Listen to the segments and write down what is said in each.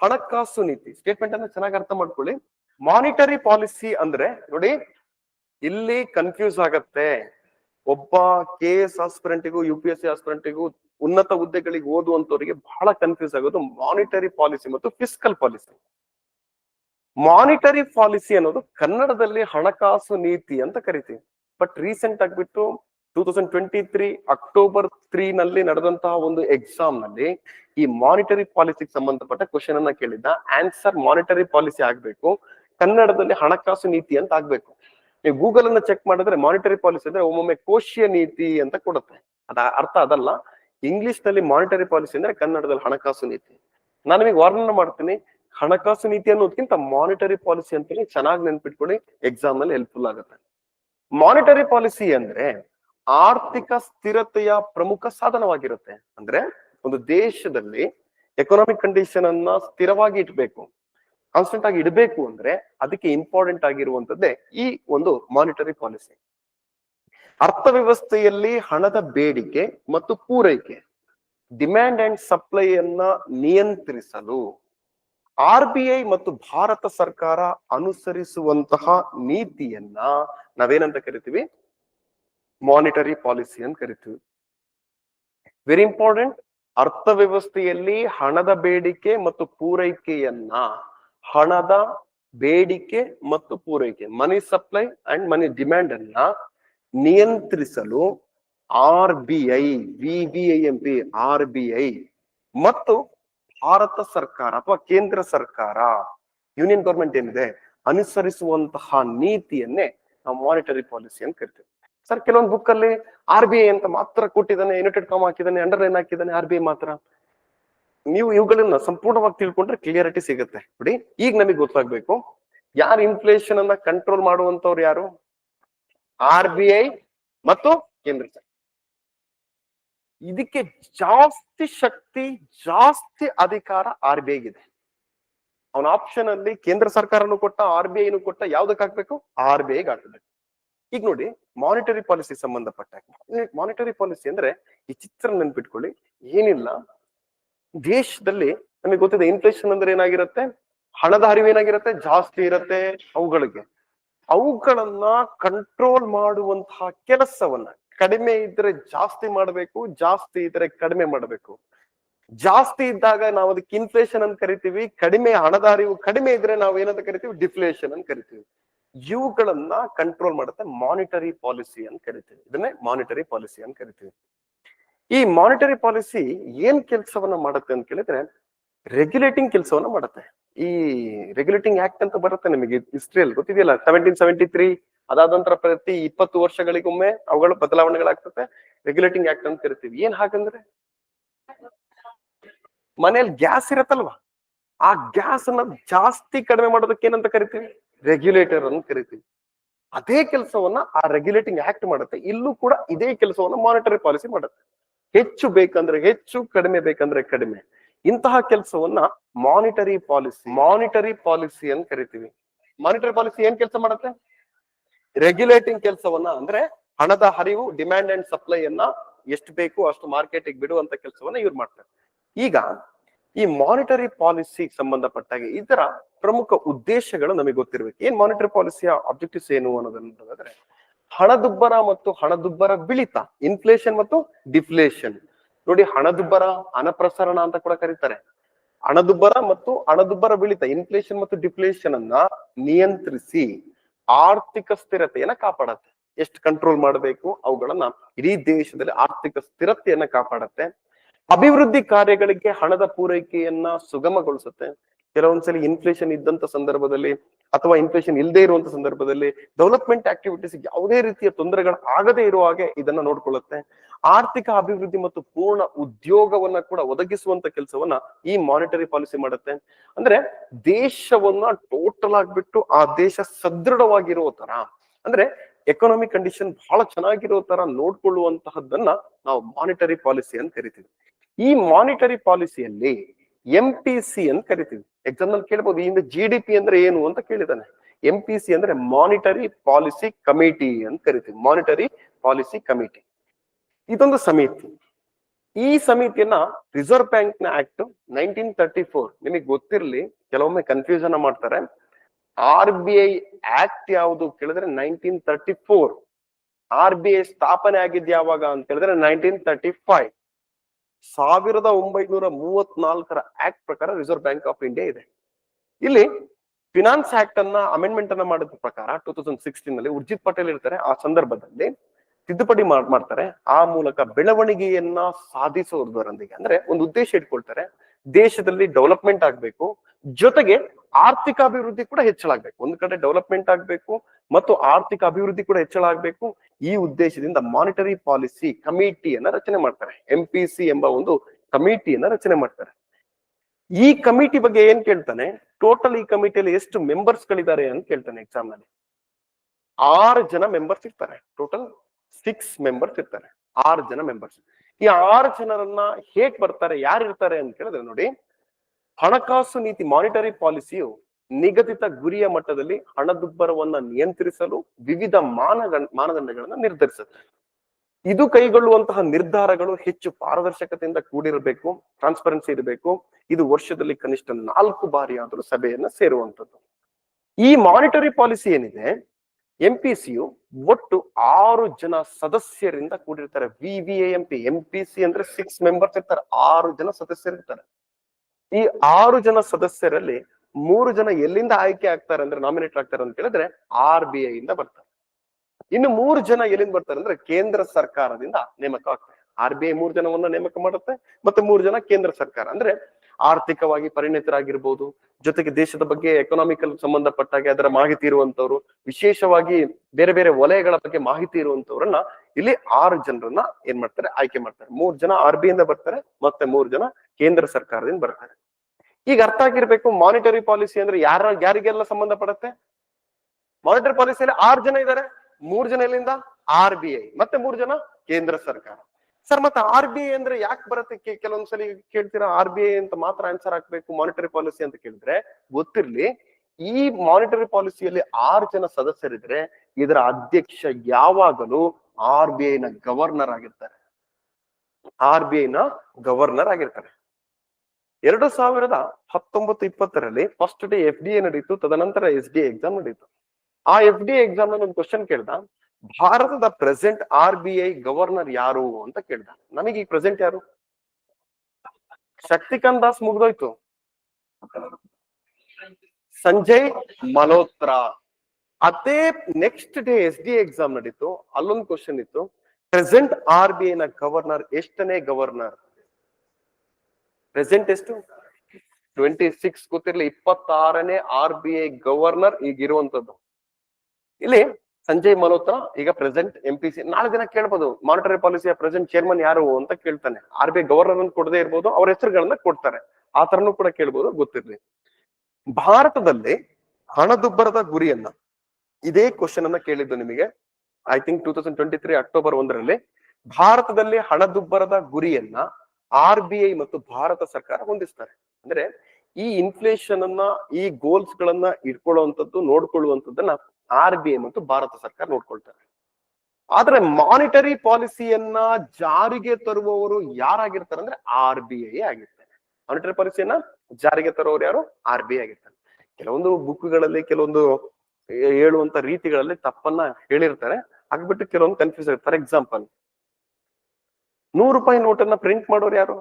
ಹಣಕಾಸು ನೀತಿ. ಸ್ಟೇಟ್ಮೆಂಟ್ ಅನ್ನ ಚೆನ್ನಾಗಿ ಅರ್ಥ ಮಾಡ್ಕೊಳ್ಳಿ. ಮಾನಿಟರಿ ಪಾಲಿಸಿ ಅಂದ್ರೆ ನೋಡಿ, ಇಲ್ಲಿ ಕನ್ಫ್ಯೂಸ್ ಆಗತ್ತೆ. ಒಬ್ಬ ಕೆ ಎಸ್ ಆಸ್ಪಿರೆಂಟಿಗೂ ಯು ಪಿ ಎಸ್ ಸಿ ಆಸ್ಪಿರೆಂಟಿಗೂ ಉನ್ನತ ಹುದ್ದೆಗಳಿಗೆ ಓದುವಂತವರಿಗೆ ಬಹಳ ಕನ್ಫ್ಯೂಸ್ ಆಗೋದು ಮಾನಿಟರಿ ಪಾಲಿಸಿ ಮತ್ತು ಫಿಸ್ಕಲ್ ಪಾಲಿಸಿ ಮಾನಿಟರಿ ಪಾಲಿಸಿ ಅನ್ನೋದು ಕನ್ನಡದಲ್ಲಿ ಹಣಕಾಸು ನೀತಿ ಅಂತ ಕರಿತೀವಿ. ಬಟ್ ರೀಸೆಂಟ್ ಆಗ್ಬಿಟ್ಟು two thousand twenty three October three ನಲ್ಲಿ ನಡೆದಂತಹ ಒಂದು ಎಕ್ಸಾಮ್ನಲ್ಲಿ ಈ ಮಾನಿಟರಿ ಪಾಲಿಸಿಗೆ ಸಂಬಂಧಪಟ್ಟ ಕ್ವಶನ್ ಅನ್ನ ಕೇಳಿದ್ದ. ಆನ್ಸರ್ ಮಾನಿಟರಿ ಪಾಲಿಸಿ ಆಗ್ಬೇಕು. ಕನ್ನಡದಲ್ಲಿ ಹಣಕಾಸು ನೀತಿ ಅಂತ ಆಗ್ಬೇಕು. ನೀವು ಗೂಗಲ್ ಅನ್ನ ಚೆಕ್ ಮಾಡಿದ್ರೆ ಮಾನಿಟರಿ ಪಾಲಿಸಿ ಅಂದ್ರೆ ಒಮ್ಮೊಮ್ಮೆ ಕೋಶೀಯ ನೀತಿ ಅಂತ ಕೊಡುತ್ತೆ. ಅದ ಅರ್ಥ ಅದಲ್ಲ. ಇಂಗ್ಲಿಷ್ನಲ್ಲಿ ಮಾನಿಟರಿ ಪಾಲಿಸಿ ಅಂದ್ರೆ ಕನ್ನಡದಲ್ಲಿ ಹಣಕಾಸು ನೀತಿ. ನಾನು ನಿಮಗೆ ವರ್ಣನೆ ಮಾಡ್ತೀನಿ. ಹಣಕಾಸು ನೀತಿ ಅನ್ನೋದಕ್ಕಿಂತ ಮಾನಿಟರಿ ಪಾಲಿಸಿ ಅಂತೇಳಿ ಚೆನ್ನಾಗಿ ನೆನ್ಪಿಟ್ಕೊಳ್ಳಿ. ಎಕ್ಸಾಮ್ನಲ್ಲಿ ಹೆಲ್ಪ್ಫುಲ್ ಆಗುತ್ತೆ. ಮಾನಿಟರಿ ಪಾಲಿಸಿ ಅಂದ್ರೆ ಆರ್ಥಿಕ ಸ್ಥಿರತೆಯ ಪ್ರಮುಖ ಸಾಧನವಾಗಿರುತ್ತೆ. ಅಂದ್ರೆ ಒಂದು ದೇಶದಲ್ಲಿ ಎಕನಾಮಿಕ್ ಕಂಡೀಷನ್ ಅನ್ನ ಸ್ಥಿರವಾಗಿ ಇಡಬೇಕು. ಕಾನ್ಸ್ಟೆಂಟ್ ಆಗಿ ಇಡಬೇಕು ಅಂದ್ರೆ ಅದಕ್ಕೆ ಇಂಪಾರ್ಟೆಂಟ್ ಆಗಿರುವಂತದ್ದೇ ಈ ಒಂದು ಮಾನಿಟರಿ ಪಾಲಿಸಿ ಅರ್ಥವ್ಯವಸ್ಥೆಯಲ್ಲಿ ಹಣದ ಬೇಡಿಕೆ ಮತ್ತು ಪೂರೈಕೆ ಡಿಮ್ಯಾಂಡ್ ಅಂಡ್ ಸಪ್ಲೈ ಅನ್ನ ನಿಯಂತ್ರಿಸಲು ಆರ್ ಬಿ ಮತ್ತು ಭಾರತ ಸರ್ಕಾರ ಅನುಸರಿಸುವಂತಹ ನೀತಿಯನ್ನ ನಾವೇನಂತ ಕರಿತೀವಿ? ಮಾನಿಟರಿ ಪಾಲಿಸಿ ಅಂತ ಕರಿತೀವಿ. ವೆರಿ ಇಂಪಾರ್ಟೆಂಟ್ ಅರ್ಥವ್ಯವಸ್ಥೆಯಲ್ಲಿ ಹಣದ ಬೇಡಿಕೆ ಮತ್ತು ಪೂರೈಕೆಯನ್ನ, ಹಣದ ಬೇಡಿಕೆ ಮತ್ತು ಪೂರೈಕೆ money supply and money demand ಅನ್ನ ನಿಯಂತ್ರಿಸಲು R B I V R B ಮತ್ತು ಭಾರತ ಸರ್ಕಾರ ಅಥವಾ ಕೇಂದ್ರ ಸರ್ಕಾರ ಯೂನಿಯನ್ ಗವರ್ಮೆಂಟ್ ಏನಿದೆ, ಅನುಸರಿಸುವಂತಹ ನೀತಿಯನ್ನೇ ನಾವು ಮಾನಿಟರಿ ಪಾಲಿಸಿ ಅಂತ ಕರಿತೀವಿ. ಸರ್, ಕೆಲವೊಂದು ಬುಕ್ ಅಲ್ಲಿ ಆರ್ ಬಿ ಐ ಅಂತ ಮಾತ್ರ ಕೊಟ್ಟಿದ್ದಾನೆ ಯುನೈಟೆಡ್ ಕಾಮ್ ಹಾಕಿದ್ದಾನೆ ಅಂಡರ್ ಲೈನ್ ಹಾಕಿದ್ದಾನೆ ಆರ್ ಬಿ ಐ ಮಾತ್ರ. ನೀವು ಇವುಗಳನ್ನ ಸಂಪೂರ್ಣವಾಗಿ ತಿಳ್ಕೊಂಡ್ರೆ ಕ್ಲಿಯರಿಟಿ ಸಿಗುತ್ತೆ. ನೋಡಿ ಈಗ ನಮಗೆ ಗೊತ್ತಾಗ್ಬೇಕು. ಯಾರು ಇನ್ಫ್ಲೇಷನ್ ಅನ್ನ ಕಂಟ್ರೋಲ್ ಮಾಡುವಂತವ್ರು ಯಾರು? ಆರ್ ಬಿ ಐ ಮತ್ತು ಕೇಂದ್ರ ಇದಕ್ಕೆ ಜಾಸ್ತಿ ಶಕ್ತಿ, ಜಾಸ್ತಿ ಅಧಿಕಾರ ಆರ್ ಬಿ ಐಗಿದೆ ಅವನ ಆಪ್ಷನ್ ಅಲ್ಲಿ ಕೇಂದ್ರ ಸರ್ಕಾರನು ಕೊಟ್ಟ ಆರ್ ಬಿ ಐನು ಕೊಟ್ಟ ಯಾವ್ದಕ್ ಹಾಕ್ಬೇಕು ಆರ್ ಬಿ ಐಗೆ ಹಾಕ್ಬೇಕು ಈಗ ನೋಡಿ ಮಾನಿಟರಿ ಪಾಲಿಸಿ ಸಂಬಂಧಪಟ್ಟ ಮಾನಿಟರಿ ಪಾಲಿಸಿ ಅಂದ್ರೆ ಈ ಚಿತ್ರ ನೆನ್ಪಿಟ್ಕೊಳ್ಳಿ, ಏನಿಲ್ಲ. ದೇಶದಲ್ಲಿ ನಮಗೆ ಗೊತ್ತಿದೆ ಇನ್ಫ್ಲೇಷನ್ ಅಂದ್ರೆ ಏನಾಗಿರುತ್ತೆ? ಹಣದ ಹರಿವು ಏನಾಗಿರುತ್ತೆ? ಜಾಸ್ತಿ ಇರುತ್ತೆ ಅವುಗಳಿಗೆ. ಅವುಗಳನ್ನ ಕಂಟ್ರೋಲ್ ಮಾಡುವಂತಹ ಕೆಲಸವನ್ನ ಕಡಿಮೆ ಇದ್ರೆ ಜಾಸ್ತಿ ಮಾಡಬೇಕು, ಜಾಸ್ತಿ ಇದ್ರೆ ಕಡಿಮೆ ಮಾಡಬೇಕು. ಜಾಸ್ತಿ ಇದ್ದಾಗ ನಾವು ಅದಕ್ಕೆ ಇನ್ಫ್ಲೇಷನ್ ಅಂತ ಕರಿತೀವಿ, ಕಡಿಮೆ ಹಣದ ಹರಿವು ಕಡಿಮೆ ಇದ್ರೆ ನಾವು ಏನಂತ ಕರಿತೀವಿ? ಡಿಫ್ಲೇಷನ್ ಅಂತ ಕರಿತೀವಿ. ಇವುಗಳನ್ನ ಕಂಟ್ರೋಲ್ ಮಾಡುತ್ತೆ ಮಾನಿಟರಿ ಪಾಲಿಸಿ ಅಂತ ಕರಿತೀವಿ. ಇದನ್ನೇ ಮಾನಿಟರಿ ಪಾಲಿಸಿ ಅಂತ ಕರಿತೀವಿ. ಈ ಮಾನಿಟರಿ ಪಾಲಿಸಿ ಏನ್ ಕೆಲಸವನ್ನ ಮಾಡುತ್ತೆ ಅಂತ ಕೇಳಿದ್ರೆ ರೆಗ್ಯುಲೇಟಿಂಗ್ ಕೆಲಸವನ್ನ ಮಾಡುತ್ತೆ. ಈ ರೆಗ್ಯುಲೇಟಿಂಗ್ ಆಕ್ಟ್ ಅಂತ ಬರುತ್ತೆ ನಿಮಗೆ ಹಿಸ್ಟ್ರಿಯಲ್ಲಿ ಗೊತ್ತಿದೆಯಲ್ಲ? ಸೆವೆಂಟೀನ್ ಸೆವೆಂಟಿ ತ್ರೀ ಅದಾದ ನಂತರ ಪ್ರತಿ ಇಪ್ಪತ್ತು ವರ್ಷಗಳಿಗೊಮ್ಮೆ ಅವುಗಳು ಬದಲಾವಣೆಗಳಾಗ್ತದೆ ರೆಗ್ಯುಲೇಟಿಂಗ್ ಆಕ್ಟ್ ಅಂತ ಕರಿತೀವಿ. ಏನ್ ಹಾಗಂದ್ರೆ ಮನೇಲಿ ಗ್ಯಾಸ್ ಇರತ್ತಲ್ವಾ? ಆ ಗ್ಯಾಸ್ ಅನ್ನ ಜಾಸ್ತಿ ಕಡಿಮೆ ಮಾಡೋದಕ್ಕೆ ಏನಂತ ಕರಿತೀವಿ? ರೆಗ್ಯುಲೇಟರ್ ಅನ್ನು ಕರಿತೀವಿ. ಅದೇ ಕೆಲಸವನ್ನ ಆ ರೆಗ್ಯುಲೇಟಿಂಗ್ ಆಕ್ಟ್ ಮಾಡುತ್ತೆ. ಇಲ್ಲೂ ಕೂಡ ಇದೇ ಕೆಲಸವನ್ನ ಮಾನಿಟರಿ ಪಾಲಿಸಿ ಮಾಡುತ್ತೆ. ಹೆಚ್ಚು ಬೇಕಂದ್ರೆ ಹೆಚ್ಚು, ಕಡಿಮೆ ಬೇಕಂದ್ರೆ ಕಡಿಮೆ. ಇಂತಹ ಕೆಲಸವನ್ನ ಮಾನಿಟರಿ ಪಾಲಿಸಿ ಮಾನಿಟರಿ ಪಾಲಿಸಿ ಅಂತ ಕರಿತೀವಿ. ಮಾನಿಟರಿ ಪಾಲಿಸಿ ಏನ್ ಕೆಲಸ ಮಾಡುತ್ತೆ? ರೆಗ್ಯುಲೇಟಿಂಗ್ ಕೆಲಸವನ್ನ ಅಂದ್ರೆ ಹಣದ ಹರಿವು ಡಿಮ್ಯಾಂಡ್ ಅಂಡ್ ಸಪ್ಲೈ ಅನ್ನ ಎಷ್ಟು ಬೇಕು ಅಷ್ಟು ಮಾರ್ಕೆಟಿಗೆ ಬಿಡುವಂತ ಕೆಲಸವನ್ನ ಇವ್ರು ಮಾಡ್ತಾರೆ. ಈಗ ಈ ಮಾನಿಟರಿ ಪಾಲಿಸಿ ಸಂಬಂಧಪಟ್ಟಾಗ ಇದರ ಪ್ರಮುಖ ಉದ್ದೇಶಗಳು ನಮಗೆ ಗೊತ್ತಿರ್ಬೇಕು. ಏನ್ ಮಾನಿಟರಿ ಪಾಲಿಸಿಯ ಆಬ್ಜೆಕ್ಟಿವ್ಸ್ ಏನು ಅನ್ನೋದನ್ನ ಹಣದುಬ್ಬರ ಮತ್ತು ಹಣದುಬ್ಬರ ಬಿಳಿತ ಇನ್ಫ್ಲೇಷನ್ ಮತ್ತು ಡಿಫ್ಲೇಷನ್ ನೋಡಿ ಹಣದುಬ್ಬರ, ಅನಪ್ರಸರಣ ಅಂತ ಕೂಡ ಕರೀತಾರೆ. ಹಣದುಬ್ಬರ ಮತ್ತು ಹಣದುಬ್ಬರ ಬಿಳಿತ ಇನ್ಫ್ಲೇಷನ್ ಮತ್ತು ಡಿಫ್ಲೇಷನ್ ಅನ್ನ ನಿಯಂತ್ರಿಸಿ ಆರ್ಥಿಕ ಸ್ಥಿರತೆಯನ್ನ ಕಾಪಾಡತ್ತೆ. ಎಷ್ಟು ಕಂಟ್ರೋಲ್ ಮಾಡಬೇಕು? ಅವುಗಳನ್ನ ಇಡೀ ದೇಶದಲ್ಲಿ ಆರ್ಥಿಕ ಸ್ಥಿರತೆಯನ್ನ ಕಾಪಾಡತ್ತೆ. ಅಭಿವೃದ್ಧಿ ಕಾರ್ಯಗಳಿಗೆ ಹಣದ ಪೂರೈಕೆಯನ್ನ ಸುಗಮಗೊಳಿಸುತ್ತೆ. ಕೆಲವೊಂದ್ಸಲಿ ಇನ್ಫ್ಲೇಷನ್ ಇದ್ದಂತ ಸಂದರ್ಭದಲ್ಲಿ ಅಥವಾ ಇನ್ಫ್ಲೇಷನ್ ಇಲ್ಲದೆ ಇರುವಂತ ಸಂದರ್ಭದಲ್ಲಿ ಡೆವಲಪ್ಮೆಂಟ್ ಆಕ್ಟಿವಿಟೀಸ್ ಯಾವುದೇ ರೀತಿಯ ತೊಂದರೆಗಳು ಆಗದೇ ಇರುವ ಹಾಗೆ ಇದನ್ನ ನೋಡ್ಕೊಳ್ಳುತ್ತೆ. ಆರ್ಥಿಕ ಅಭಿವೃದ್ಧಿ ಮತ್ತು ಪೂರ್ಣ ಉದ್ಯೋಗವನ್ನ ಕೂಡ ಒದಗಿಸುವಂತ ಕೆಲಸವನ್ನ ಈ ಮಾನಿಟರಿ ಪಾಲಿಸಿ ಮಾಡುತ್ತೆ. ಅಂದ್ರೆ ದೇಶವನ್ನ ಟೋಟಲ್ ಆಗ್ಬಿಟ್ಟು ಆ ದೇಶ ಸದೃಢವಾಗಿರೋ ತರ ಅಂದ್ರೆ ಎಕನಾಮಿಕ್ ಕಂಡೀಷನ್ ಬಹಳ ಚೆನ್ನಾಗಿರೋ ತರ ನೋಡ್ಕೊಳ್ಳುವಂತಹದ್ದನ್ನ ನಾವು ಮಾನಿಟರಿ ಪಾಲಿಸಿ ಅಂತ ಕರಿತೀವಿ. ಈ ಮಾನಿಟರಿ ಪಾಲಿಸಿಯಲ್ಲಿ ಎಂ ಅಂತ ಕರಿತೀವಿ. ಎಕ್ಸಾಂಪಲ್ ಕೇಳ್ಬೋದು ಇಂದ ಜಿ ಡಿ ಪಿ ಅಂದ್ರೆ ಏನು ಅಂತ ಕೇಳಿದಾನೆ ಎಂ ಪಿ ಸಿ ಅಂದ್ರೆ ಮಾನಿಟರಿ ಪಾಲಿಸಿ ಕಮಿಟಿ ಅಂತ ಕರಿತೀವಿ. ಮಾನಿಟರಿ ಪಾಲಿಸಿ ಕಮಿಟಿ ಇದೊಂದು ಸಮಿತಿ. ಈ ಸಮಿತಿಯನ್ನ ರಿಸರ್ವ್ ಬ್ಯಾಂಕ್ನ ಆಕ್ಟ್ ನೈನ್ಟೀನ್ ತರ್ಟಿ ಫೋರ್ ನಿಮಗೆ ಗೊತ್ತಿರಲಿ, ಕೆಲವೊಮ್ಮೆ ಕನ್ಫ್ಯೂಷನ್ ಮಾಡ್ತಾರೆ. ಆರ್ ಬಿ ಐ ಆಕ್ಟ್ ಯಾವುದು ಕೇಳಿದ್ರೆ nineteen thirty four R B I ಸ್ಥಾಪನೆ ಆಗಿದ್ ಯಾವಾಗ ಅಂತ ಹೇಳಿದ್ರೆ ನೈನ್ಟೀನ್ ತರ್ಟಿ ಫೈವ್ ಸಾವಿರದ ಒಂಬೈನೂರ ಮೂವತ್ನಾಲ್ಕರ ಆಕ್ಟ್ ಪ್ರಕಾರ ರಿಸರ್ವ್ ಬ್ಯಾಂಕ್ ಆಫ್ ಇಂಡಿಯಾ ಇದೆ. ಇಲ್ಲಿ ಫಿನಾನ್ಸ್ ಆಕ್ಟ್ ಅನ್ನ ಅಮೆಂಡ್ಮೆಂಟ್ ಅನ್ನ ಮಾಡಿದ ಪ್ರಕಾರ ಟೂ ತೌಸಂಡ್ ಸಿಕ್ಸ್ಟೀನ್ನಲ್ಲಿ ಉರ್ಜಿತ್ ಪಟೇಲ್ ಇರ್ತಾರೆ. ಆ ಸಂದರ್ಭದಲ್ಲಿ ತಿದ್ದುಪಡಿ ಮಾಡ್- ಮಾಡ್ತಾರೆ. ಆ ಮೂಲಕ ಬೆಳವಣಿಗೆಯನ್ನ ಸಾಧಿಸೋದರೊಂದಿಗೆ. ಅಂದ್ರೆ ಒಂದು ಉದ್ದೇಶ ಇಟ್ಕೊಳ್ತಾರೆ. ದೇಶದಲ್ಲಿ ಡೆವಲಪ್ಮೆಂಟ್ ಆಗ್ಬೇಕು, ಜೊತೆಗೆ ಆರ್ಥಿಕ ಅಭಿವೃದ್ಧಿ ಕೂಡ ಹೆಚ್ಚಳ ಆಗ್ಬೇಕು. ಒಂದ್ ಕಡೆ ಡೆವಲಪ್ಮೆಂಟ್ ಆಗ್ಬೇಕು ಮತ್ತು ಆರ್ಥಿಕ ಅಭಿವೃದ್ಧಿ ಕೂಡ ಹೆಚ್ಚಳ ಆಗ್ಬೇಕು. ಈ ಉದ್ದೇಶದಿಂದ ಮಾನಿಟರಿ ಪಾಲಿಸಿ ಕಮಿಟಿಯನ್ನ ರಚನೆ ಮಾಡ್ತಾರೆ. ಎಂ ಎಂಬ ಒಂದು ಕಮಿಟಿಯನ್ನ ರಚನೆ ಮಾಡ್ತಾರೆ. ಈ ಕಮಿಟಿ ಬಗ್ಗೆ ಏನ್ ಕೇಳ್ತಾನೆ? ಟೋಟಲ್ ಈ ಕಮಿಟಿಯಲ್ಲಿ ಎಷ್ಟು ಮೆಂಬರ್ಸ್ ಗಳಿದ್ದಾರೆ ಅಂತ ಕೇಳ್ತಾನೆ ಎಕ್ಸಾಮ್ನಲ್ಲಿ. ಆರು ಜನ ಮೆಂಬರ್ಸ್ ಇರ್ತಾರೆ. ಟೋಟಲ್ ಸಿಕ್ಸ್ ಮೆಂಬರ್ಸ್ ಇರ್ತಾರೆ. ಆರು ಜನ ಮೆಂಬರ್ಸ್ ಈ ಆರು ಜನರನ್ನ ಹೇಗ್ ಬರ್ತಾರೆ, ಯಾರು ಇರ್ತಾರೆ ಅಂತ ಕೇಳಿದ್ರೆ ನೋಡಿ, ಹಣಕಾಸು ನೀತಿ ಮಾನಿಟರಿ ಪಾಲಿಸಿಯು ನಿಗದಿತ ಗುರಿಯ ಮಟ್ಟದಲ್ಲಿ ಹಣದುಬ್ಬರವನ್ನ ನಿಯಂತ್ರಿಸಲು ವಿವಿಧ ಮಾನದಂಡ, ಮಾನದಂಡಗಳನ್ನ ನಿರ್ಧರಿಸುತ್ತೆ. ಇದು ಕೈಗೊಳ್ಳುವಂತಹ ನಿರ್ಧಾರಗಳು ಹೆಚ್ಚು ಪಾರದರ್ಶಕತೆಯಿಂದ ಕೂಡಿರಬೇಕು ಟ್ರಾನ್ಸ್ಪರೆನ್ಸಿ ಇರಬೇಕು. ಇದು ವರ್ಷದಲ್ಲಿ ಕನಿಷ್ಠ ನಾಲ್ಕು ಬಾರಿ ಆದರೂ ಸಭೆಯನ್ನ ಸೇರುವಂತದ್ದು ಈ ಮಾನಿಟರಿ ಪಾಲಿಸಿ ಏನಿದೆ ಎಂ ಪಿ ಸಿಯು ಒಟ್ಟು ಆರು ಜನ ಸದಸ್ಯರಿಂದ ಕೂಡಿರ್ತಾರೆ. V V M P M P C ಅಂದ್ರೆ ಸಿಕ್ಸ್ ಮೆಂಬರ್ಸ್ ಇರ್ತಾರೆ. ಆರು ಜನ ಸದಸ್ಯರಿರ್ತಾರೆ. ಈ ಆರು ಜನ ಸದಸ್ಯರಲ್ಲಿ ಮೂರು ಜನ ಎಲ್ಲಿಂದ ಆಯ್ಕೆ ಆಗ್ತಾರೆ ಅಂದ್ರೆ ನಾಮಿನೇಟ್ ಆಗ್ತಾರೆ ಅಂತ ಹೇಳಿದ್ರೆ ಆರ್ ಬಿ ಐ ಇಂದ ಬರ್ತಾರೆ. ಇನ್ನು ಮೂರು ಜನ ಎಲ್ಲಿಂದ ಬರ್ತಾರೆ ಅಂದ್ರೆ ಕೇಂದ್ರ ಸರ್ಕಾರದಿಂದ ನೇಮಕ ಆಗ್ತಾರೆ. ಆರ್ ಬಿ ಐ ಮೂರು ಜನವನ್ನ ನೇಮಕ ಮಾಡುತ್ತೆ, ಮತ್ತೆ ಮೂರು ಜನ ಕೇಂದ್ರ ಸರ್ಕಾರ. ಅಂದ್ರೆ ಆರ್ಥಿಕವಾಗಿ ಪರಿಣಿತರಾಗಿರ್ಬೋದು, ಜೊತೆಗೆ ದೇಶದ ಬಗ್ಗೆ ಎಕನಾಮಿಕಲ್ ಸಂಬಂಧಪಟ್ಟಾಗೆ ಅದರ ಮಾಹಿತಿ ಇರುವಂತವ್ರು, ವಿಶೇಷವಾಗಿ ಬೇರೆ ಬೇರೆ ವಲಯಗಳ ಬಗ್ಗೆ ಮಾಹಿತಿ ಇರುವಂತವ್ರನ್ನ ಇಲ್ಲಿ ಆರು ಜನರನ್ನ ಏನ್ ಮಾಡ್ತಾರೆ, ಆಯ್ಕೆ ಮಾಡ್ತಾರೆ. ಮೂರ್ ಜನ ಆರ್ ಬಿ ಇಂದ ಬರ್ತಾರೆ, ಮತ್ತೆ ಮೂರ್ ಜನ ಕೇಂದ್ರ ಸರ್ಕಾರದಿಂದ ಬರ್ತಾರೆ. ಈಗ ಅರ್ಥ ಆಗಿರ್ಬೇಕು ಮಾನಿಟರಿ ಪಾಲಿಸಿ ಅಂದ್ರೆ ಯಾರ, ಯಾರಿಗೆಲ್ಲ ಸಂಬಂಧ ಪಡುತ್ತೆ ಮಾನಿಟರಿ ಪಾಲಿಸಿಯಲ್ಲಿ ಆರು ಜನ ಇದ್ದಾರೆ ಮೂರ್ ಜನ ಇಲ್ಲಿಂದ ಆರ್ ಬಿ ಐ, ಮತ್ತೆ ಮೂರ್ ಜನ ಕೇಂದ್ರ ಸರ್ಕಾರ. ಸರ್, ಮತ್ತೆ ಆರ್ ಬಿ ಐ ಅಂದ್ರೆ ಯಾಕೆ ಬರುತ್ತೆ? ಕೆಲವೊಂದ್ಸಲಿ ಕೇಳ್ತೀರಾ ಆರ್ ಬಿ ಐ ಅಂತ ಮಾತ್ರ ಆನ್ಸರ್ ಹಾಕ್ಬೇಕು ಮಾನಿಟರಿ ಪಾಲಿಸಿ ಅಂತ ಕೇಳಿದ್ರೆ. ಗೊತ್ತಿರ್ಲಿ, ಈ ಮಾನಿಟರಿ ಪಾಲಿಸಿಯಲ್ಲಿ ಆರು ಜನ ಸದಸ್ಯರಿದ್ರೆ, ಇದರ ಅಧ್ಯಕ್ಷ ಯಾವಾಗಲೂ ಆರ್ ಬಿ ಐ ನ ಗವರ್ನರ್ ಆಗಿರ್ತಾರೆ. ಆರ್ ಬಿ ಐ ನ ಗವರ್ನರ್ ಆಗಿರ್ತಾರೆ. ಎರಡು ಸಾವಿರದ ಹತ್ತೊಂಬತ್ತು ಇಪ್ಪತ್ತರಲ್ಲಿ first day F D A ನಡೀತು, ತದನಂತರ ಎಸ್ ಡಿ ಎಕ್ಸಾಮ್ ನಡೀತು. ಆ ಎಫ್ ಡಿ ಎಕ್ಸಾಮ್ ಒಂದು ಕ್ವಶನ್ ಕೇಳ್ದ ಭಾರತದ present R B I governor ಯಾರು ಅಂತ ಕೇಳ್ದ. ನಮಗೆ ಈಗ ಪ್ರೆಸೆಂಟ್ ಯಾರು? ಶಕ್ತಿಕಾಂತ್ ದಾಸ್ ಮುಗ್ದೋಯ್ತು. ಸಂಜಯ್ ಮಲ್ಹೋತ್ರಾ. ಅದೇ next day S D exam ನಡೀತು. ಅಲ್ಲೊಂದು ಕ್ವಶನ್ ಇತ್ತು. ಪ್ರೆಸೆಂಟ್ ಆರ್ ಬಿ ಐ ನ ಗವರ್ನರ್ ಎಷ್ಟನೇ ಗವರ್ನರ್? ಪ್ರೆಸೆಂಟ್ ಎಷ್ಟು? ಟ್ವೆಂಟಿ ಸಿಕ್ಸ್ ಗೊತ್ತಿರಲಿ ಇಪ್ಪತ್ತಾರನೇ ಆರ್ ಬಿ ಐ ಗವರ್ನರ್ ಈಗ ಇರುವಂತದ್ದು ಇಲ್ಲಿ ಸಂಜಯ್ ಮಲ್ಹೋತ್ರ, ಈಗ ಪ್ರೆಸೆಂಟ್ ಎಂ ಪಿ ಸಿ ನಾಳೆ ದಿನ ಕೇಳ್ಬೋದು. ಮಾನಿಟರಿ ಪಾಲಿಸಿಯ ಪ್ರೆಸೆಂಟ್ ಚೇರ್ಮನ್ ಯಾರು ಅಂತ ಕೇಳ್ತಾನೆ. ಆರ್ ಬಿ ಐ ಗವರ್ನರ್ ಅನ್ನು ಕೊಡದೇ ಇರ್ಬೋದು, ಅವ್ರ ಹೆಸರುಗಳನ್ನ ಕೊಡ್ತಾರೆ. ಆ ತರನು ಕೂಡ ಕೇಳ್ಬೋದು, ಗೊತ್ತಿರ್ಲಿ. ಭಾರತದಲ್ಲಿ ಹಣದುಬ್ಬರದ ಗುರಿಯನ್ನ, ಇದೇ ಕ್ವಶನ್ ಅನ್ನ ಕೇಳಿದ್ದು ನಿಮಗೆ. I think two thousand twenty three October ಒಂದರಲ್ಲಿ ಭಾರತದಲ್ಲಿ ಹಣದುಬ್ಬರದ ಗುರಿಯನ್ನ ಆರ್ ಬಿ ಐ ಮತ್ತು ಭಾರತ ಸರ್ಕಾರ ಹೊಂದಿಸ್ತಾರೆ. ಅಂದ್ರೆ ಈ ಇನ್ಫ್ಲೇಷನ್ ಅನ್ನ, ಈ ಗೋಲ್ಸ್ ಗಳನ್ನ ಇಟ್ಕೊಳ್ಳುವಂಥದ್ದು, ನೋಡ್ಕೊಳ್ಳುವಂಥದ್ದನ್ನ ಆರ್ ಬಿ ಐ ಮತ್ತು ಭಾರತ ಸರ್ಕಾರ ನೋಡ್ಕೊಳ್ತಾರೆ. ಆದ್ರೆ ಮಾನಿಟರಿ ಪಾಲಿಸಿಯನ್ನ ಜಾರಿಗೆ ತರುವವರು ಯಾರಾಗಿರ್ತಾರೆ ಅಂದ್ರೆ ಆರ್ ಬಿ ಐ ಆಗಿರ್ತಾರೆ. ಮಾನಿಟರಿ ಪಾಲಿಸಿಯನ್ನ ಜಾರಿಗೆ ತರುವವರು ಯಾರು? ಆರ್ ಬಿ ಐ ಆಗಿರ್ತಾರೆ. ಕೆಲವೊಂದು ಬುಕ್ಗಳಲ್ಲಿ ಕೆಲವೊಂದು ಹೇಳುವಂತ ರೀತಿಗಳಲ್ಲಿ ತಪ್ಪನ್ನ ಹೇಳಿರ್ತಾರೆ. ಆಗ್ಬಿಟ್ಟು ಕೆಲವೊಂದು ಕನ್ಫ್ಯೂಸ್ ಆಗಿರ್ತಾರೆ. ಫಾರ್ ಎಕ್ಸಾಂಪಲ್ ನೂರು ರೂಪಾಯಿ ನೋಟನ್ನ ಪ್ರಿಂಟ್ ಮಾಡೋರು ಯಾರು?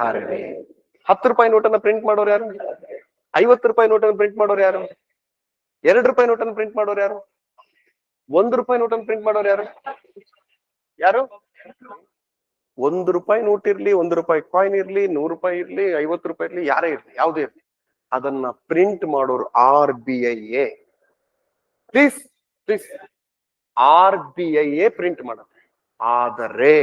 ಆರ್ ಬಿ ಐ ಹತ್ತು ರೂಪಾಯಿ ನೋಟನ್ನ ಪ್ರಿಂಟ್ ಮಾಡೋರು ಯಾರು? ಐವತ್ತು ರೂಪಾಯಿ ನೋಟನ್ನ ಪ್ರಿಂಟ್ ಮಾಡೋರು ಯಾರು? ಎರಡು ರೂಪಾಯಿ ನೋಟನ್ನು ಪ್ರಿಂಟ್ ಮಾಡೋರು ಯಾರು? ಒಂದು ರೂಪಾಯಿ ನೋಟನ್ನು ಪ್ರಿಂಟ್ ಮಾಡೋರು ಯಾರು? ಯಾರು? ಒಂದು ರೂಪಾಯಿ ನೋಟ್ ಇರ್ಲಿ, ಒಂದು ರೂಪಾಯಿ ಕಾಯಿನ್ ಇರ್ಲಿ, ನೂರು ರೂಪಾಯಿ ಇರ್ಲಿ, ಐವತ್ತು ರೂಪಾಯಿ ಇರ್ಲಿ, ಯಾರೇ ಇರ್ಲಿ, ಯಾವುದೇ ಇರ್ಲಿ. ಅದನ್ನ ಪ್ರಿಂಟ್ ಮಾಡೋರು R B I A please please R B I A print ಮಾಡುತ್ತೆ ಆದರೆ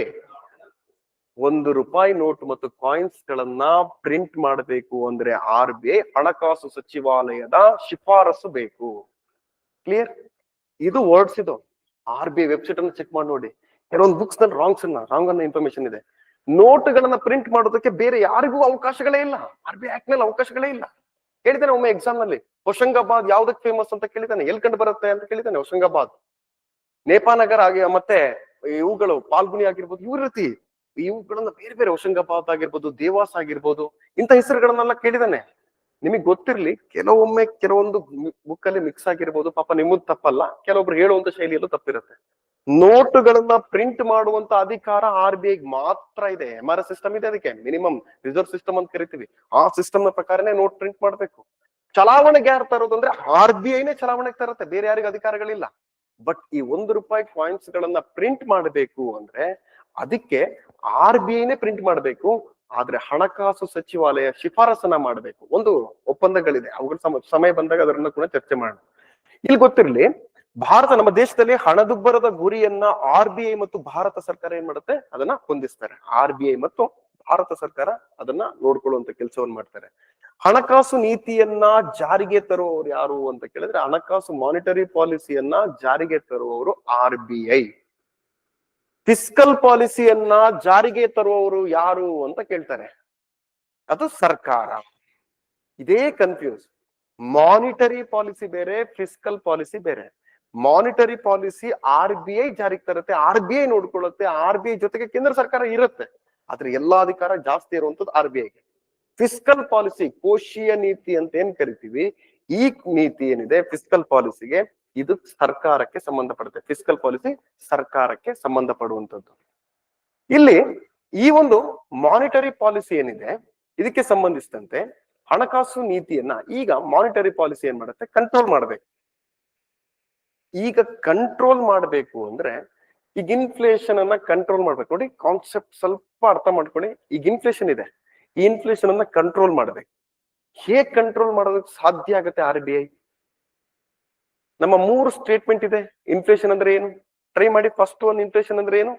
ಒಂದು ರೂಪಾಯಿ ನೋಟ್ ಮತ್ತು ಕಾಯಿನ್ಸ್ ಗಳನ್ನ ಪ್ರಿಂಟ್ ಮಾಡಬೇಕು ಅಂದ್ರೆ ಆರ್ ಬಿ ಐ ಹಣಕಾಸು ಸಚಿವಾಲಯದ ಶಿಫಾರಸು ಬೇಕು. ಕ್ಲಿಯರ್ ಇದು ವರ್ಡ್ಸ್ ಇದು. ಆರ್ ಬಿ ಐ ವೆಬ್ಸೈಟ್ ಅನ್ನು ಚೆಕ್ ಮಾಡಿ ನೋಡಿ. ಕೆಲವೊಂದು ಬುಕ್ಸ್ನಲ್ಲಿ ರಾಂಗ್ಸ್ ಅನ್ನ ರಾಂಗ್ ಅನ್ನ ಇನ್ಫಾರ್ಮೇಶನ್ ಇದೆ. ನೋಟ್ಗಳನ್ನ ಪ್ರಿಂಟ್ ಮಾಡೋದಕ್ಕೆ ಬೇರೆ ಯಾರಿಗೂ ಅವಕಾಶಗಳೇ ಇಲ್ಲ. ಆರ್ ಬಿ ಐ ಆಕ್ಟ್ನಲ್ಲಿ ಅವಕಾಶಗಳೇ ಇಲ್ಲ. ಕೇಳಿದ್ದಾನೆ ಒಮ್ಮೆ ಎಕ್ಸಾಮ್ನಲ್ಲಿ ಹೊಶಂಗಾಬಾದ್ ಯಾವ್ದಕ್ ಫೇಮಸ್ ಅಂತ ಕೇಳಿದ್ದಾನೆ. ಎಲ್ಲಿ ಕಂಡು ಬರುತ್ತೆ ಅಂತ ಕೇಳಿದ್ದಾನೆ ಹೊಶಂಗಾಬಾದ್ ನೇಪಾನಗರ್ ಆಗಿ ಮತ್ತೆ ಇವುಗಳು, ಪಾಲ್ಗುನಿ ಆಗಿರ್ಬೋದು, ಇವ್ರ ರೀತಿ ಇವುಗಳನ್ನ ಬೇರೆ ಬೇರೆ ಹೋಶಂಗಾಬಾದ್ ಆಗಿರ್ಬೋದು, ದೇವಾಸ್ ಆಗಿರ್ಬೋದು, ಇಂಥ ಹೆಸರುಗಳನ್ನೆಲ್ಲ ಕೇಳಿದಾನೆ. ನಿಮಗ್ ಗೊತ್ತಿರ್ಲಿ, ಕೆಲವೊಮ್ಮೆ ಕೆಲವೊಂದು ಬುಕ್ ಅಲ್ಲಿ ಮಿಕ್ಸ್ ಆಗಿರ್ಬೋದು, ಪಾಪ ನಿಮ್ಮದು ತಪ್ಪಲ್ಲ, ಕೆಲವೊಬ್ರು ಹೇಳುವಂತ ಶೈಲಿಯಲ್ಲೂ ತಪ್ಪಿರುತ್ತೆ. ನೋಟುಗಳನ್ನ ಪ್ರಿಂಟ್ ಮಾಡುವಂತ ಅಧಿಕಾರ ಆರ್ ಬಿ ಐ ಮಾತ್ರ ಇದೆ. ಎಂ ಆರ್ ಸಿಸ್ಟಮ್ ಇದೆ ಅದಕ್ಕೆ. ಮಿನಿಮಮ್ ರಿಸರ್ವ್ ಸಿಸ್ಟಮ್ ಅಂತ ಕರಿತೀವಿ. ಆ ಸಿಸ್ಟಮ್ನ ಪ್ರಕಾರನೇ ನೋಟ್ ಪ್ರಿಂಟ್ ಮಾಡ್ಬೇಕು. ಚಲಾವಣೆಗೆ ಯಾರು ತರೋದು ಅಂದ್ರೆ ಆರ್ ಬಿ ಐನೇ ಚಲಾವಣೆಗೆ ತರುತ್ತೆ. ಬೇರೆ ಯಾರಿಗೂ ಅಧಿಕಾರಗಳಿಲ್ಲ. ಬಟ್ ಈ ಒಂದು ರೂಪಾಯಿ ಕಾಯಿನ್ಸ್ ಗಳನ್ನ ಪ್ರಿಂಟ್ ಮಾಡಬೇಕು ಅಂದ್ರೆ ಅದಕ್ಕೆ ಆರ್ ಬಿ ಐನೇ ಪ್ರಿಂಟ್ ಮಾಡಬೇಕು, ಆದ್ರೆ ಹಣಕಾಸು ಸಚಿವಾಲಯ ಶಿಫಾರಸನ್ನ ಮಾಡಬೇಕು. ಒಂದು ಒಪ್ಪಂದಗಳಿದೆ. ಅವುಗಳ ಸಮಯ ಬಂದಾಗ ಅದರನ್ನ ಕೂಡ ಚರ್ಚೆ ಮಾಡೋಣ. ಇಲ್ಲಿ ಗೊತ್ತಿರಲಿ, ಭಾರತ ನಮ್ಮ ದೇಶದಲ್ಲಿ ಹಣದುಬ್ಬರದ ಗುರಿಯನ್ನ ಆರ್ ಬಿ ಐ ಮತ್ತು ಭಾರತ ಸರ್ಕಾರ ಏನ್ ಮಾಡುತ್ತೆ? ಅದನ್ನ ಹೊಂದಿಸ್ತಾರೆ. ಆರ್ ಬಿ ಐ ಮತ್ತು ಭಾರತ ಸರ್ಕಾರ ಅದನ್ನ ನೋಡ್ಕೊಳ್ಳುವಂತ ಕೆಲಸವನ್ನು ಮಾಡ್ತಾರೆ. ಹಣಕಾಸು ನೀತಿಯನ್ನ ಜಾರಿಗೆ ತರುವವರು ಯಾರು ಅಂತ ಕೇಳಿದ್ರೆ, ಹಣಕಾಸು ಮಾನಿಟರಿ ಪಾಲಿಸಿಯನ್ನ ಜಾರಿಗೆ ತರುವವರು ಆರ್ ಬಿ ಐ ಫಿಸ್ಕಲ್ ಪಾಲಿಸಿಯನ್ನ ಜಾರಿಗೆ ತರುವವರು ಯಾರು ಅಂತ ಕೇಳ್ತಾರೆ. ಅದು ಸರ್ಕಾರ. ಇದೇ ಕನ್ಫ್ಯೂಸ್ ಮಾನಿಟರಿ ಪಾಲಿಸಿ ಬೇರೆ ಫಿಸ್ಕಲ್ ಪಾಲಿಸಿ ಬೇರೆ. Monetary policy R B I ಜಾರಿಗೆ ತರುತ್ತೆ ಆರ್ ಬಿ ಐ ನೋಡ್ಕೊಳ್ಳುತ್ತೆ ಆರ್ ಬಿ ಐ ಜೊತೆಗೆ ಕೇಂದ್ರ ಸರ್ಕಾರ ಇರುತ್ತೆ. ಆದ್ರೆ ಎಲ್ಲಾ ಅಧಿಕಾರ ಜಾಸ್ತಿ ಇರುವಂತದ್ದು ಆರ್ ಬಿ ಐಗೆ ಫಿಸ್ಕಲ್ ಪಾಲಿಸಿ ಕೋಶೀಯ ನೀತಿ ಅಂತ ಏನ್ ಕರಿತೀವಿ? ಈ ನೀತಿ ಏನಿದೆ? ಫಿಸ್ಕಲ್ ಪಾಲಿಸಿಗೆ ಇದು ಸರ್ಕಾರಕ್ಕೆ ಸಂಬಂಧಪಡುತ್ತೆ. ಫಿಸ್ಕಲ್ ಪಾಲಿಸಿ ಸರ್ಕಾರಕ್ಕೆ ಸಂಬಂಧಪಡುವಂತದ್ದು ಇಲ್ಲಿ ಈ ಒಂದು ಮಾನಿಟರಿ ಪಾಲಿಸಿ ಏನಿದೆ, ಇದಕ್ಕೆ ಸಂಬಂಧಿಸಿದಂತೆ ಹಣಕಾಸು ನೀತಿಯನ್ನ ಈಗ ಮಾನಿಟರಿ ಪಾಲಿಸಿ ಏನ್ ಮಾಡುತ್ತೆ? ಕಂಟ್ರೋಲ್ ಮಾಡ್ಬೇಕು. ಈಗ ಕಂಟ್ರೋಲ್ ಮಾಡಬೇಕು ಅಂದ್ರೆ ಈಗ ಇನ್ಫ್ಲೇಷನ್ ಅನ್ನ ಕಂಟ್ರೋಲ್ ಮಾಡ್ಬೇಕು. ನೋಡಿ ಕಾನ್ಸೆಪ್ಟ್ ಸ್ವಲ್ಪ ಅರ್ಥ ಮಾಡ್ಕೊಳ್ಳಿ. ಈಗ ಇನ್ಫ್ಲೇಷನ್ ಇದೆ. ಈ ಇನ್ಫ್ಲೇಷನ್ ಅನ್ನ ಕಂಟ್ರೋಲ್ ಮಾಡ್ಬೇಕು. ಹೇಗ್ ಕಂಟ್ರೋಲ್ ಮಾಡೋದಕ್ಕೆ ಸಾಧ್ಯ ಆಗುತ್ತೆ ಆರ್ ಬಿ ಐ ನಮ್ಮ ಮೂರು ಸ್ಟೇಟ್ಮೆಂಟ್ ಇದೆ. ಇನ್ಫ್ಲೇಷನ್ ಅಂದ್ರೆ ಏನು? ಟ್ರೈ ಮಾಡಿ ಫಸ್ಟ್ ಒಂದು ಇನ್ಫ್ಲೇಷನ್ ಅಂದ್ರೆ ಏನು?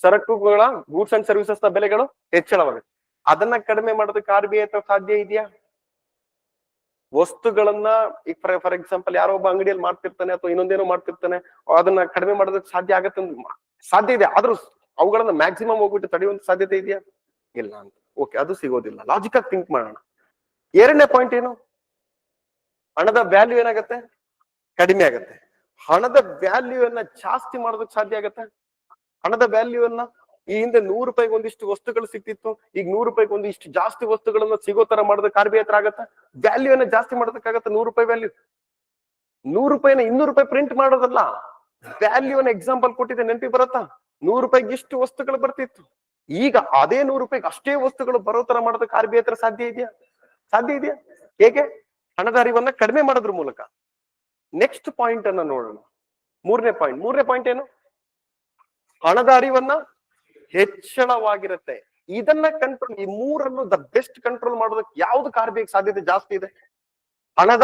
ಸರಕುಗಳ ಗೂಡ್ಸ್ ಅಂಡ್ ಸರ್ವಿಸಸ್ನ ಬೆಲೆಗಳು ಹೆಚ್ಚಳವಾಗುತ್ತೆ. ಅದನ್ನ ಕಡಿಮೆ ಮಾಡೋದಕ್ಕೆ ಆರ್ ಬಿ ಐ ಸಾಧ್ಯ ಇದೆಯಾ? ವಸ್ತುಗಳನ್ನ, ಈಗ ಫಾರ್ ಫಾರ್ ಎಕ್ಸಾಂಪಲ್ ಯಾರೋ ಒಬ್ಬ ಅಂಗಡಿಯಲ್ಲಿ ಮಾಡ್ತಿರ್ತಾನೆ ಅಥವಾ ಇನ್ನೊಂದೇನೋ ಮಾಡ್ತಿರ್ತಾನೆ, ಅದನ್ನ ಕಡಿಮೆ ಮಾಡೋದಕ್ಕೆ ಸಾಧ್ಯ ಆಗತ್ತೆ ಸಾಧ್ಯ ಇದೆ. ಆದ್ರೂ ಅವುಗಳನ್ನ ಮ್ಯಾಕ್ಸಿಮಮ್ ಹೋಗ್ಬಿಟ್ಟು ತಡೆಯುವಂತ ಸಾಧ್ಯತೆ ಇದೆಯಾ? ಇಲ್ಲ ಅಂತ. ಓಕೆ ಅದು ಸಿಗೋದಿಲ್ಲ. ಲಾಜಿಕ್ ಆಗಿ ಥಿಂಕ್ ಮಾಡೋಣ. ಎರಡನೇ ಪಾಯಿಂಟ್ ಏನು? ಹಣದ ವ್ಯಾಲ್ಯೂ ಏನಾಗತ್ತೆ? ಕಡಿಮೆ ಆಗತ್ತೆ. ಹಣದ ವ್ಯಾಲ್ಯೂ ಅನ್ನ ಜಾಸ್ತಿ ಮಾಡೋದಕ್ಕೆ ಸಾಧ್ಯ ಆಗತ್ತೆ? ಹಣದ ವ್ಯಾಲ್ಯೂ ಅನ್ನ ಈ ಹಿಂದೆ ನೂರು ರೂಪಾಯಿಗೆ ಒಂದಿಷ್ಟು ವಸ್ತುಗಳು ಸಿಕ್ತಿತ್ತು ಈಗ ನೂರು ರೂಪಾಯಿಗೆ ಒಂದಿಷ್ಟು ಜಾಸ್ತಿ ವಸ್ತುಗಳನ್ನ ಸಿಗೋ ತರ ಮಾಡೋದಕ್ಕೆ ಆರ್ ಬಿ ಹತ್ರ ಆಗತ್ತ? ವ್ಯಾಲ್ಯೂ ಅನ್ನ ಜಾಸ್ತಿ ಮಾಡೋದಕ್ಕಾಗತ್ತೆ ನೂರು ರೂಪಾಯಿ ವ್ಯಾಲ್ಯೂ? ನೂರು ರೂಪಾಯಿನ ಇನ್ನೂರು ರೂಪಾಯಿ ಪ್ರಿಂಟ್ ಮಾಡೋದಲ್ಲ. ವ್ಯಾಲ್ಯೂ ಅನ್ನ ಎಕ್ಸಾಂಪಲ್ ಕೊಟ್ಟಿದೆ ನೆನಪಿ ಬರತ್ತಾ? ನೂರು ರೂಪಾಯಿಗೆ ಇಷ್ಟು ವಸ್ತುಗಳು ಬರ್ತಿತ್ತು. ಈಗ ಅದೇ ನೂರು ರೂಪಾಯಿಗೆ ಅಷ್ಟೇ ವಸ್ತುಗಳು ಬರೋ ತರ ಮಾಡೋದಕ್ಕೆ ಆರ್ ಹತ್ರ ಸಾಧ್ಯ ಇದೆಯಾ? ಸಾಧ್ಯ ಇದೆಯಾ? ಹೇಗೆ? ಹಣದ ಹರಿವನ್ನ ಕಡಿಮೆ ಮಾಡೋದ್ರ ಮೂಲಕ. ನೆಕ್ಸ್ಟ್ ಪಾಯಿಂಟ್ ಅನ್ನ ನೋಡೋಣ. ಮೂರನೇ ಪಾಯಿಂಟ್ ಮೂರನೇ ಪಾಯಿಂಟ್ ಏನು? ಹಣದ ಅರಿವನ್ನ ಹೆಚ್ಚಳವಾಗಿರುತ್ತೆ. ಇದನ್ನ ಕಂಟ್ರೋಲ್ ಈ ಮೂರನ್ನು ದ ಬೆಸ್ಟ್ ಕಂಟ್ರೋಲ್ ಮಾಡೋದಕ್ಕೆ ಯಾವ್ದು ಬಿ ಸಾಧ್ಯತೆ ಜಾಸ್ತಿ ಇದೆ? ಹಣದ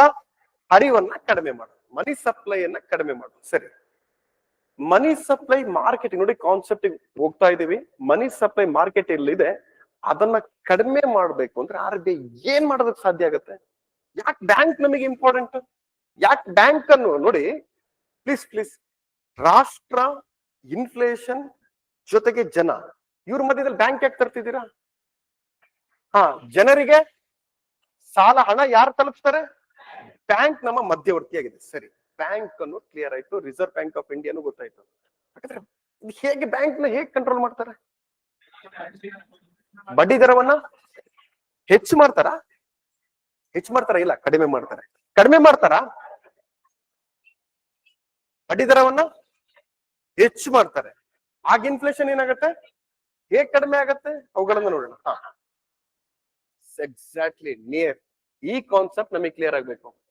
ಅರಿವನ್ನ ಕಡಿಮೆ ಮಾಡೋದು. ಮನಿ ಸಪ್ಲೈ ಅನ್ನ ಕಡಿಮೆ ಮಾಡೋದು. ಸರಿ. ಮನಿ ಸಪ್ಲೈ ಮಾರ್ಕೆಟ್ ನೋಡಿ ಕಾನ್ಸೆಪ್ಟ್ ಹೋಗ್ತಾ ಇದೀವಿ. ಮನಿ ಸಪ್ಲೈ ಮಾರ್ಕೆಟ್ ಎಲ್ಲಿದೆ? ಅದನ್ನ ಕಡಿಮೆ ಮಾಡ್ಬೇಕು ಅಂದ್ರೆ ಆರ್ ಬಿ ಐ ಏನ್ ಮಾಡೋದಕ್ಕೆ ಸಾಧ್ಯ ಆಗುತ್ತೆ? ಯಾಕೆ ಬ್ಯಾಂಕ್ ನಮಗೆ ಇಂಪಾರ್ಟೆಂಟ್ ಯಾಕೆ ಬ್ಯಾಂಕ್ ಅನ್ನು ನೋಡಿ ಪ್ಲೀಸ್ ಪ್ಲೀಸ್ ರಾಷ್ಟ್ರ ಇನ್ಫ್ಲೇಷನ್ ಜೊತೆಗೆ ಜನ, ಇವ್ರ ಮಧ್ಯದಲ್ಲಿ ಬ್ಯಾಂಕ್ ಯಾಕೆ ತರ್ತಿದ್ದೀರಾ? ಹಾ, ಜನರಿಗೆ ಸಾಲ, ಹಣ ಯಾರು ತಲುಪಿಸ್ತಾರೆ? ಬ್ಯಾಂಕ್ ನಮ್ಮ ಮಧ್ಯವರ್ತಿಯಾಗಿದೆ. ಸರಿ ಬ್ಯಾಂಕ್ ಅನ್ನು ಕ್ಲಿಯರ್ ಆಯ್ತು. ರಿಸರ್ವ್ ಬ್ಯಾಂಕ್ ಆಫ್ ಇಂಡಿಯಾನು ಗೊತ್ತಾಯ್ತು. ಯಾಕಂದ್ರೆ ಹೇಗೆ ಬ್ಯಾಂಕ್ನ ಹೇಗೆ ಕಂಟ್ರೋಲ್ ಮಾಡ್ತಾರೆ? ಬಡ್ಡಿ ದರವನ್ನ ಹೆಚ್ಚು ಮಾಡ್ತಾರ? ಹೆಚ್ಚು ಮಾಡ್ತಾರ? ಇಲ್ಲ, ಕಡಿಮೆ ಮಾಡ್ತಾರೆ. ಕಡಿಮೆ ಮಾಡ್ತಾರ? ಬಡ್ಡಿ ದರವನ್ನ ಹೆಚ್ಚು ಮಾಡ್ತಾರೆ. ಆಗ ಇನ್ಫ್ಲೇಷನ್ ಏನಾಗತ್ತೆ? ಹೇಗ್ ಕಡಿಮೆ ಆಗತ್ತೆ? ಅವುಗಳನ್ನ ನೋಡೋಣ. ಎಕ್ಸಾಕ್ಟ್ಲಿ ನಿಯರ್ ಈ ಕಾನ್ಸೆಪ್ಟ್ ನಮಗೆ ಕ್ಲಿಯರ್ ಆಗ್ಬೇಕು.